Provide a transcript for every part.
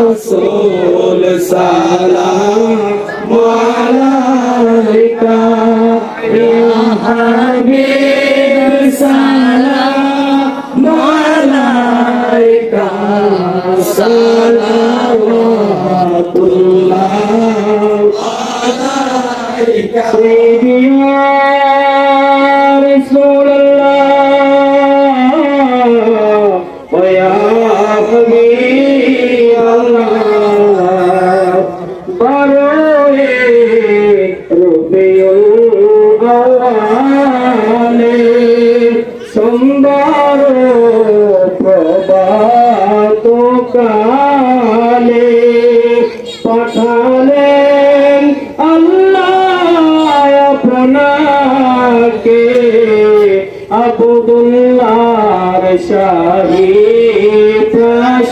রাসূল সালাম আলাইকা। ইয়া হাবিব সালাম আলাইকা। সালাওয়াতুল্লাহ আলাইকা। সাইয়্যিদিনা রাসূলুল্লাহ ওয়া হাবিবাল্লাহ সোমবার প্রভাত কালে পাঠালেন আল্লাহ আপনাকে আবদুল্লাহর শাহী।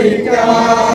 সালাম